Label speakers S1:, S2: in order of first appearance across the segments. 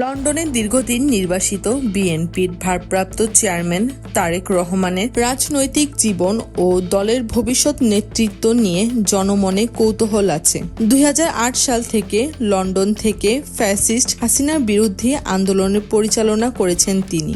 S1: লন্ডনে দীর্ঘদিন নির্বাসিত বিএনপির ভারপ্রাপ্ত চেয়ারম্যান তারেক রহমানের রাজনৈতিক জীবন ও দলের ভবিষ্যৎ নেতৃত্ব নিয়ে জনমনে কৌতূহল আছে। দুই হাজার আট সাল থেকে লন্ডন থেকে ফ্যাসিস্ট হাসিনার বিরুদ্ধে আন্দোলনের পরিচালনা করেছেন তিনি।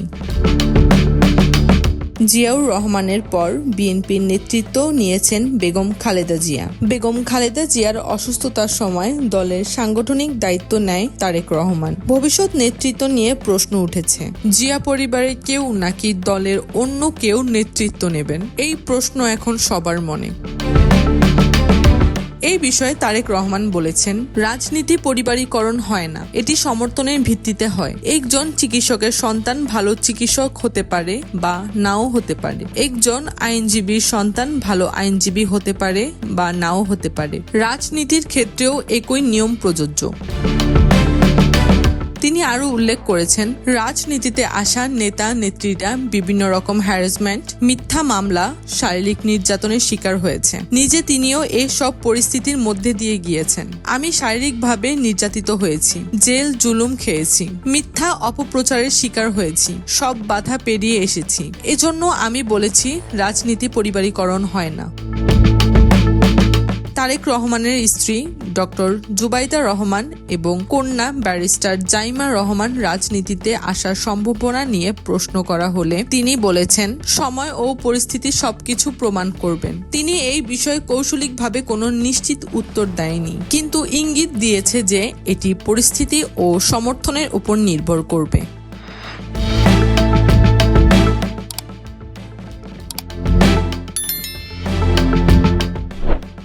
S1: জিয়াউর রহমানের পর বিএনপির নেতৃত্ব নিয়েছেন বেগম খালেদা জিয়া। বেগম খালেদা জিয়ার অসুস্থতার সময় দলের সাংগঠনিক দায়িত্ব নেয় তারেক রহমান। ভবিষ্যৎ নেতৃত্ব নিয়ে প্রশ্ন উঠেছে, জিয়া পরিবারের কেউ নাকি দলের অন্য কেউ নেতৃত্ব নেবেন? এই প্রশ্ন এখন সবার মনে। এই বিষয়ে তারেক রহমান বলেছেন, রাজনীতি পরিবারীকরণ হয় না, এটি সমর্থনের ভিত্তিতে হয়। একজন চিকিৎসকের সন্তান ভালো চিকিৎসক হতে পারে বা নাও হতে পারে। একজন আইনজীবীর সন্তান ভালো আইনজীবী হতে পারে বা নাও হতে পারে। রাজনীতির ক্ষেত্রেও একই নিয়ম প্রযোজ্য। আরও উল্লেখ করেছেন, রাজনীতিতে আসা নেতা, নেত্রীরা বিভিন্ন রকম হ্যারাসমেন্ট মিথ্যা মামলা, শারীরিক নির্যাতনের শিকার হয়েছে। নিজে তিনিও এই সব পরিস্থিতির মধ্যে দিয়ে গিয়েছেন। আমি শারীরিকভাবে নির্যাতিত হয়েছি, জেল জুলুম খেয়েছি, মিথ্যা অপপ্রচারের শিকার হয়েছি, সব বাধা পেরিয়ে এসেছি। এজন্য আমি বলেছি, রাজনীতি পরিবারীকরণ হয় না। তারেক রহমানের স্ত্রী, ডক্টর জুবাইদা রহমান এবং কন্যা ব্যারিস্টার জাইমা রহমান রাজনীতিতে আসার সম্ভাবনা নিয়ে প্রশ্ন করা হলে তিনি বলেছেন, সময় ও পরিস্থিতি সবকিছু প্রমাণ করবেন। তিনি এই বিষয়ে কৌশলিকভাবে কোনো নিশ্চিত উত্তর দেয়নি, কিন্তু ইঙ্গিত দিয়েছে যে এটি পরিস্থিতি ও সমর্থনের উপর নির্ভর করবে।